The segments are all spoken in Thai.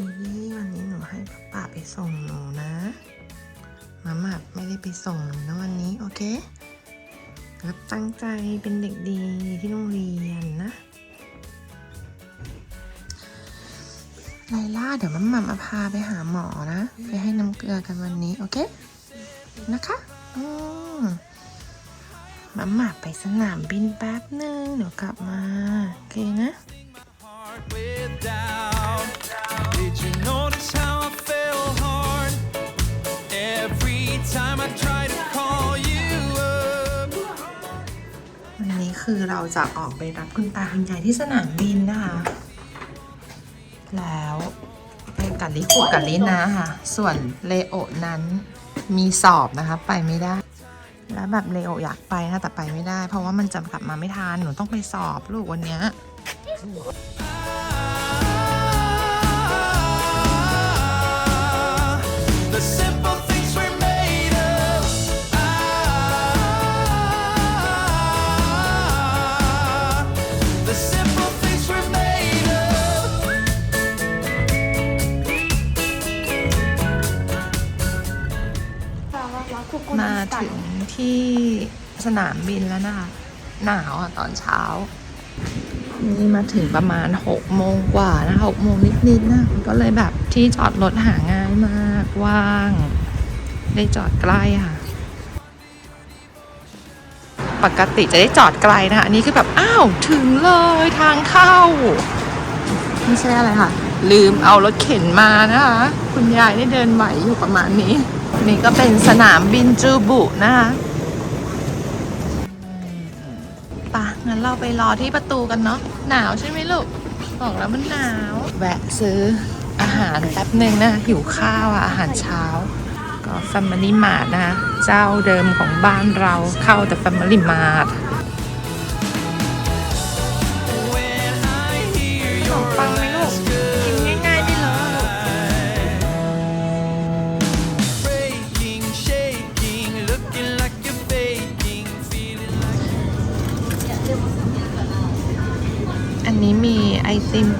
ีวี่วันนี้หนูให้ป้าไปส่งหนูนะมาม่าไม่ได้ไปส่งหนูนะวันนี้โอเคแล้วตั้งใจเป็นเด็กดีที่โรงเรียนนะไลล่าเดี๋ยวมัมมัมาพาไปหาหมอนะ ไปให้น้ำเกลือกันวันนี้ โอเค นะคะอืมมัมมัไปสนามบินแป๊บหนึ่งเดี๋ยวกลับมา โอเคนะ Did you notice how I fell hard every time I try to call you up? วันนี้คือเราจะออกไปรับคุณตาคุณยายที่สนามบินนะคะ แล้วไปกัดลิขูดกัดลินะค่ะ ส่วนเลโอนั้นมีสอบนะคะ ไปไม่ได้ แล้วแบบเลโออยากไปนะแต่ไปไม่ได้ เพราะว่ามันจะกลับมาไม่ทันหนูต้องไปสอบลูกวันเนี้ย มาถึงที่สนามบินแล้วนะคะ หนาวอะตอนเช้า นี่มาถึงประมาณ6โมงกว่านะคะ6โมงนิดๆนะก็เลยแบบที่จอดรถหาง่ายมากว่าง ได้จอดใกล้ค่ะ ปกติจะได้จอดไกลนะคะ อันนี้คือแบบ อ้าว ถึงเลยทางเข้า ไม่ใช่อะไรค่ะ ลืมเอารถเข็นมานะคะ คุณยายได้เดินไหวอยู่ประมาณนี้ นี่ก็เป็นสนามบินจูบุนะคะปะงั้นเราไปรอที่ประตูกันเนาะหนาวใช่ไหมลูก บอกแล้วมันหนาว แวะซื้ออาหารแป๊บหนึ่งนะหิวข้าวอะอาหารเช้า ก็แฟมิลี่มาร์ทนะ เจ้าเดิมของบ้านเราเข้าแต่แฟมิลี่มาร์ท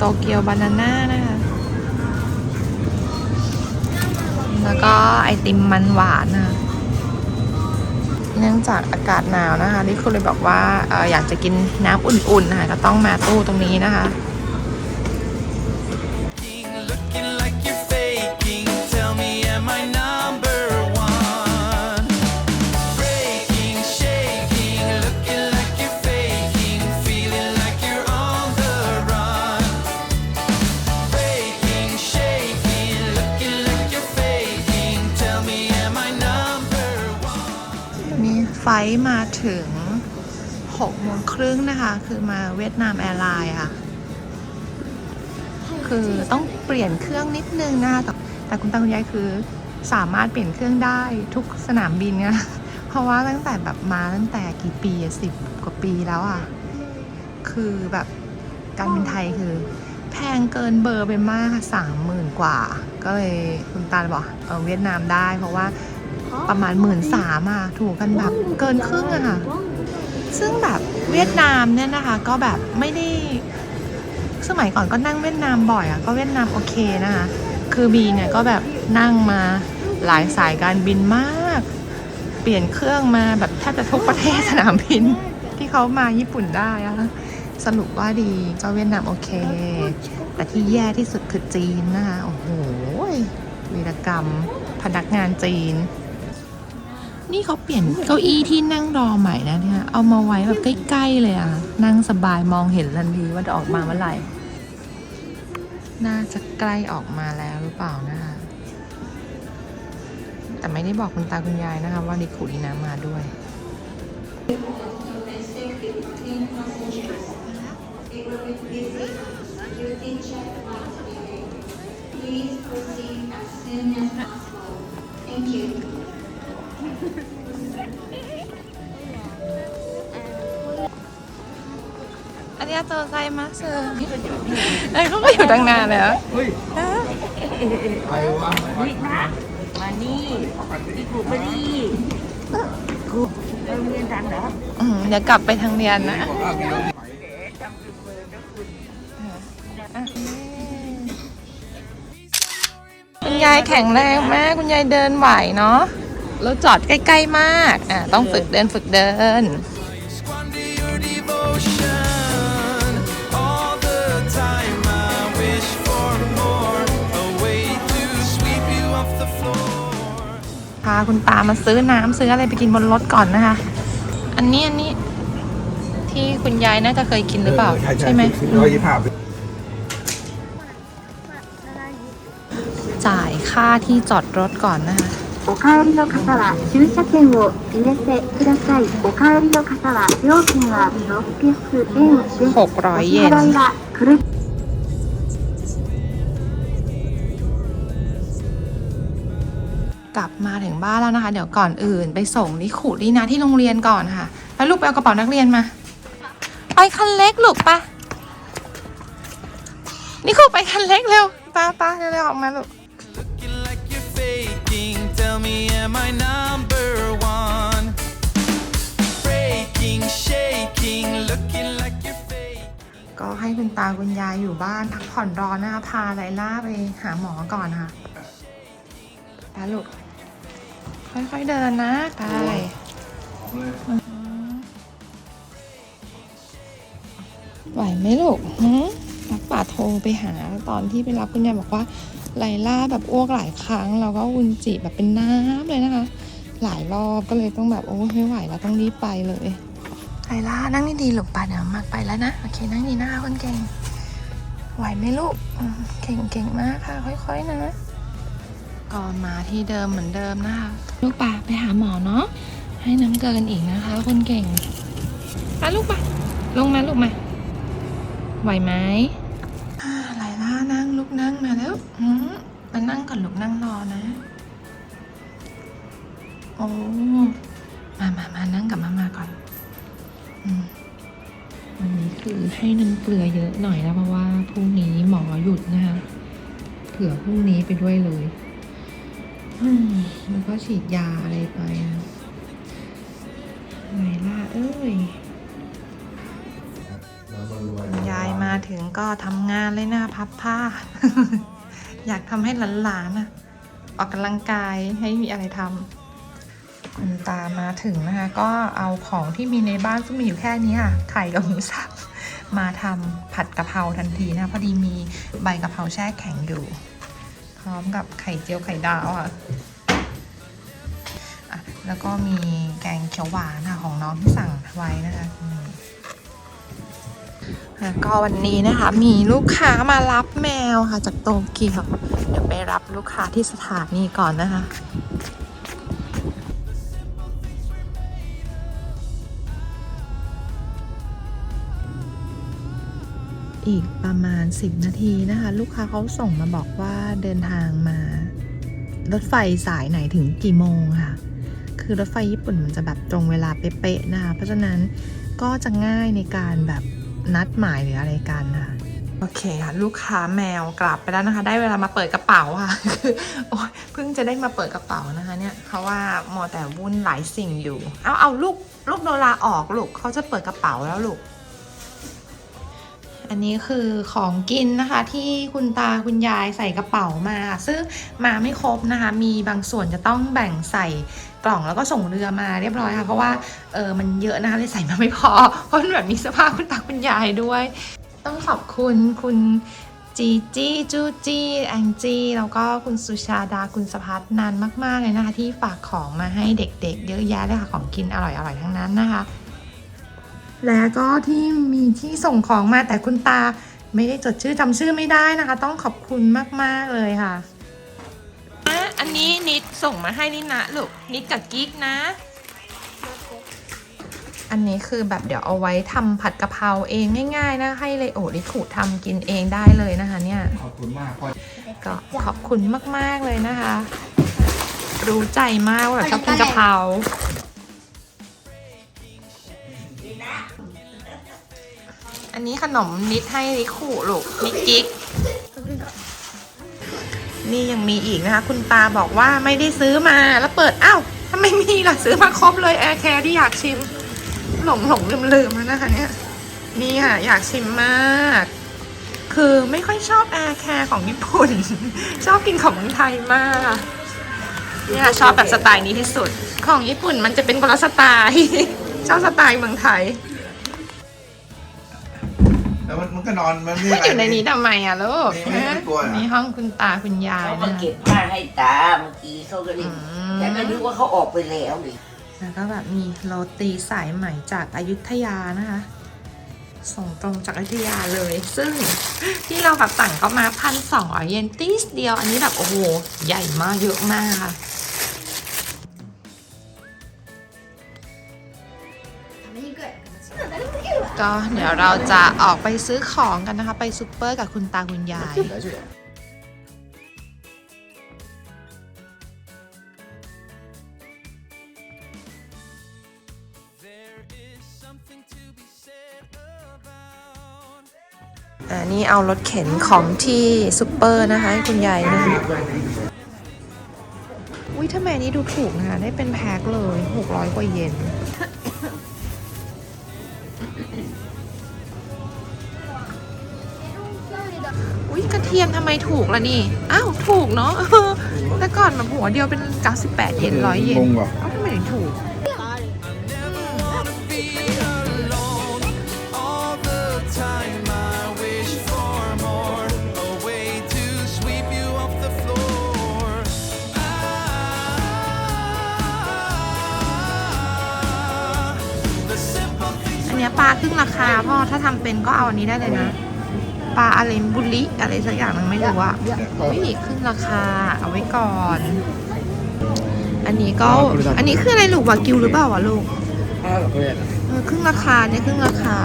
โตเกียวบานาน่านะคะ แล้วก็ไอติมมันหวานนะคะเนื่องจากอากาศหนาวนะคะนี่คุณเลยบอกว่าอออยากจะกินน้ำอุ่นๆนะคะก็ต้องมาตู้ตรงนี้นะคะ ไฟมาถึง6โมงครึ่งนะคะ คือมาเวียดนามแอร์ไลน์ค่ะ คือต้องเปลี่ยนเครื่องนิดนึงนะคะแต่แต่คุณตาคุณยายคือสามารถเปลี่ยนเครื่องได้ทุกสนามบินนี่ยเพราะว่าตั้งแต่แบบมาตั้งแต่กี่ปีสิบกว่าปีแล้วอะ คือแบบการบินไทยคือ แพงเกินเบอร์ไปมากสามหมื่นกว่า ก็เลยคุณตาบอกเออเวียดนามได้ เพราะว่า ประมาณหมื่นสามอะถูกกันแบบเกินครึ่งอะค่ะ ซึ่งแบบเวียดนามเนี่ยนะคะ ก็แบบไม่ได้สมัยก่อนก็นั่งเวียดนามบ่อยอะก็เวียดนามโอเคนะคะ คือบีเนี่ยก็แบบนั่งมาหลายสายการบินมาก เปลี่ยนเครื่องมาแบบแทบจะทุกประเทศสนามบิน ที่เขามาญี่ปุ่นได้อะสรุปว่าดีเจ้าเวียดนามโอเค แต่ที่แย่ที่สุดคือจีนนะคะ โอ้โหวีรกรรม พนักงานจีน นี่เขาเปลี่ยนเก้าอี้ที่นั่งรอใหม่นะเนี่ยเอามาไว้แบบใกล้ๆเลยอะ นั่งสบายมองเห็นทันทีว่าจะออกมาเมื่อไหร่ น่าจะใกล้ออกมาแล้วหรือเปล่านะคะแต่ไม่ได้บอกคุณตาคุณยายนะคะ ว่าลิคุลีนามาด้วย Thank you. อันนี้โตไซมัสเอ้ยเขาก็อยู่ตั้งนานแล้วมานี่ที่ครูไม่ดีครูไปโรงเรียนทันเหรออืมเดี๋ยวกลับไปทางเรียนนะจำเป็นเบอร์นะคุณอะยายแข็งแรงมาก คุณยายเดินไหวเนาะ แล้วจอดใกล้ ๆ มาก อะต้องฝึกเดินฝึกเดิน Squander your devotion all the time. I wish for more, a way to sweep you off the floor. พาคุณตามาซื้อน้ำซื้ออะไรไปกินบนรถก่อนนะคะ อันนี้อันนี้ที่คุณยายน่าจะเคยกินหรือเปล่า ใช่ไหมร้อยยี่สิบห้าจ่ายค่าที่จอดรถก่อนนะคะ お帰りの方は駐車券を入れてください。お帰りの方は料金は600円です。 หกร้อยเยน お支払いはクレジ กลับมาถึงบ้านแล้วนะคะ เดี๋ยวก่อนอื่นไปส่งนิขุลีนะที่โรงเรียนก่อนค่ะ แล้วลูกไปเอากระเป๋านักเรียนมา ไปคันเล็กลูกปะนิขุไปคันเล็กเร็วป้าป้าเร็วๆออกมาลูก am I number one? Breaking, shaking, looking like you're faking. ก็ให้คุณตาคุณยายอยู่บ้านพักผ่อนร้อนนะคะพาไลล่าไปหาหมอก่อนค่ะไปลูกค่อยๆเดินนะไปอืมไหวไหมลูกหืมนักป่าโทรไปหาตอนที่ไปรับคุณยายบอกว่า ไลล่าแบบอ้วกหลายครั้ง แล้วก็อุนจิแบบเป็นน้ำเลยนะคะ หลายรอบก็เลยต้องแบบโอ้ไม่ไหวแล้วต้องรีบไปเลยไลล่านั่งดีๆลูกป่าเดี๋ยวมากไปแล้วนะโอเคนั่งดีหน้าคนเก่ง ไหวไหมลูกอืมเก่งเก่งมากค่ะ ค่อยๆนะก่อนมาที่เดิมเหมือนเดิมนะคะ ลูกป่าไปหาหมอเนาะให้น้ำเกลือกันอีกนะคะ คนเก่งไปลูกป่าลงมาลูกมาไหวไหมอ่าไลล่านั่งลูกนั่งมาแล้วอืมมานั่งก่อนลูก นั่งรอนะ โอ้ มามามานั่งกับมามาก่อนอืมวันนี้คือให้น้ำเกลือเยอะหน่อยนะเพราะว่าพรุ่งนี้หมอหยุดนะคะ เผื่อพรุ่งนี้ไปด้วยเลยอืมแล้วก็ฉีดยาอะไรไปนะไงล่ะเอ้ยยายมาถึงก็ทำงานเลยนะพับผ้า อยากทำให้หลานๆนะ ออกกำลังกายให้มีอะไรทำคุณตามาถึงนะคะ ก็เอาของที่มีในบ้านซึ่งมีอยู่แค่นี้ค่ะไข่กับหมูสับมาทำผัดกะเพราทันทีนะพอดีมีใบกะเพราแช่แข็งอยู่ พร้อมกับไข่เจียวไข่ดาวค่ะอะแล้วก็มีแกงเขียวหวานค่ะของน้องที่สั่งไว้นะคะ ก็วันนี้นะคะมีลูกค้ามารับแมวค่ะจากโตเกียวเดี๋ยวไปรับลูกค้าที่สถานีก่อนนะคะอีกประมาณ 10 นาทีนะคะ ลูกค้าเขาส่งมาบอกว่าเดินทางมา รถไฟสายไหนถึงกี่โมงค่ะ คือรถไฟญี่ปุ่นมันจะแบบตรงเวลาเป๊ะๆนะคะ เพราะฉะนั้นก็จะง่ายในการแบบ นัดหมายหรืออะไรกันค่ะโอเคค่ะลูกค้าแมวกลับไปแล้วนะคะ ได้เวลามาเปิดกระเป๋าค่ะคือโอ้ยเพิ่งจะได้มาเปิดกระเป๋านะคะ เนี่ยเพราะว่ามัวแต่วุ่นหลายสิ่งอยู่ เอาเอาลูกลูกโดราออกลูกเขาจะเปิดกระเป๋าแล้วลูก อันนี้คือของกินนะคะที่คุณตาคุณยายใส่กระเป๋ามา ซึ่งมาไม่ครบนะคะ มีบางส่วนจะต้องแบ่งใส่กล่องแล้วก็ส่งเรือมาเรียบร้อยค่ะ เพราะว่าเออมันเยอะนะคะเลยใส่มาไม่พอ เพราะมันแบบมีเสื้อผ้าคุณตาคุณยายด้วย ต้องขอบคุณคุณจีจี้จูจี้แองจี้แล้วก็คุณสุชาดาคุณสพัฒนานมาก ๆ เลยนะคะ ที่ฝากของมาให้เด็กๆ เยอะแยะเลยค่ะ ของกินอร่อยๆ ทั้งนั้นนะคะ แล้วก็ที่มีที่ส่งของมาแต่คุณตาไม่ได้จดชื่อจำชื่อไม่ได้นะคะ ต้องขอบคุณมาก ๆ เลยค่ะ อันนี้นิดส่งมาให้นี่นะลูกนิดกับกิ๊กนะ อันนี้คือแบบเดี๋ยวเอาไว้ทำผัดกะเพราเองง่ายๆนะให้เลยโอริคุทำกินเองได้เลยนะคะ เนี่ยขอบคุณมากพ่อก็ขอบคุณมากๆเลยนะคะ รู้ใจมากว่าแบบชอบกินกะเพรา นนี้ขนมนิดให้ริขู่ลูกนิดกิ๊ก นี่ยังมีอีกนะคะ คุณตาบอกว่าไม่ได้ซื้อมาแล้วเปิดอ้าวทำไมมีล่ะซื้อมาครบเลยแอร์แคร์ที่อยากชิม หลงหลงลืมลืมๆแล้วนะคะเนี่ยนี่ค่ะอยากชิมมาก คือไม่ค่อยชอบแอร์แคร์ของญี่ปุ่น ชอบกินของไทยมากเนี่ยชอบแบบสไตล์นี้ที่สุด ของญี่ปุ่นมันจะเป็นคนละสไตล์ชอบสไตล์เมืองไทย แล้วมันมันก็นอนมันไม่มันอะไรอยู่ในนี้ทำไมอะลูกไม่ไม่ไม่กลัวเหรอนี่ห้องคุณตาคุณยายเขามานะเก็บผ้าให้ตาเมื่อกี้เขาก็เลยอืมแต่ก็นึกว่าเขาออกไปแล้วดิแล้วก็แบบมีโรตีสายใหม่จากอายุทยานะคะ ส่งตรงจากอยุธยาเลย ซึ่งที่เราแบบสั่งก็มาพันสองเยนติสเดียว อันนี้แบบโอ้โห ใหญ่มากเยอะมากค่ะ ก็เดี๋ยวเราจะออกไปซื้อของกันนะคะ ไปซูเปอร์กับคุณตาคุณยาย อ่านี่เอารถเข็นของที่ซูเปอร์นะคะให้คุณยายนั่งอุ้ยทำไมอันนี้ดูถูกนะคะ ได้เป็นแพ็คเลย 600 กว่าเยน มทำไมถูกล่ะนี่ อ้าว ถูกเนาะ แต่ก่อนแบบหัวเดียวเป็น 98 เยนร้อยเยนงงว่ะ เอ้าทำไมถึงถูก Never wanna be alone. All the time I wish for more. A way to sweep you off the floor. Ah, the simple things อันเนี้ยปลาครึ่งราคาพ่อถ้าทำเป็นก็เอาอันนี้ได้เลยนะป ลาอะไรบุลิอะไรสักอย่างนึงไม่รู้อะอุ้ยครึ่งราคาเอาไว้ก่อน อันนี้ก็อันนี้คืออะไรลูกวากิวหรือเปล่าวะลูกครึ่งราคาเนี่ยครึ่งราคา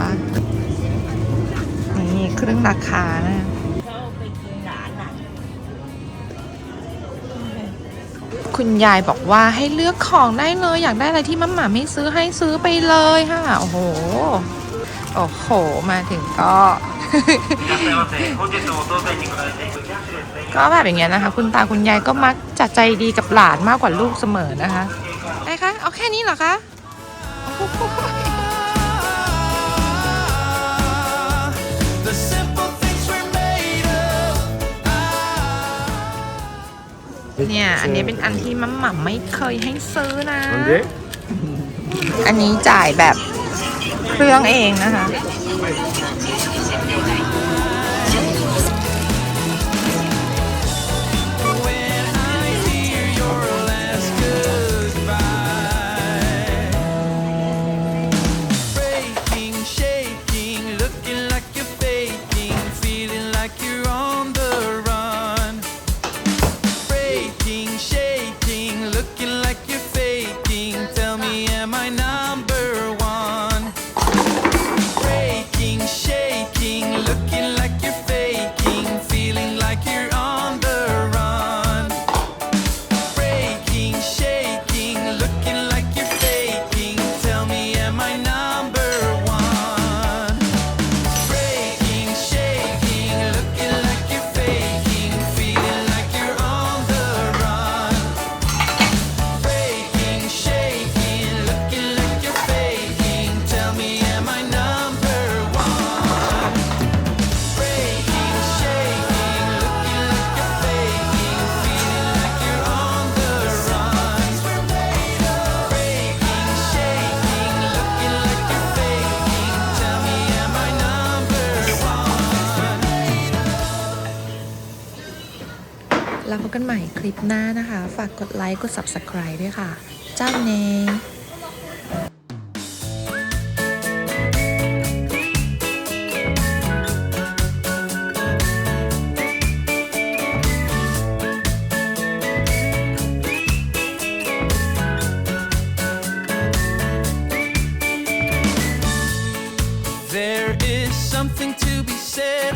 นี่ครึ่งราคานะเขาไปกินหลานอะคุณยายบอกว่าให้เลือกของได้เลยอยากได้อะไรที่มัมหมาไม่ซื้อให้ซื้อไปเลยค่ะ โอ้โห โอ้โห มาถึงก็ ก็แบบอย่างเงี้ยนะคะ คุณตาคุณยายก็มักจะใจดีกับหลานมากกว่าลูกเสมอนะคะไอ้คะเอาแค่นี้เหรอคะโอ้โห The simple things we're made of. Ah. เนี่ยอันนี้เป็นอันที่มัมหม่ำไม่เคยให้ซื้อนะ อันนี้จ่ายแบบ เครื่องเองนะคะ แล้วพบกันใหม่คลิปหน้านะคะ ฝากกดไลค์ กด subscribe ด้วยค่ะ เจ้าเน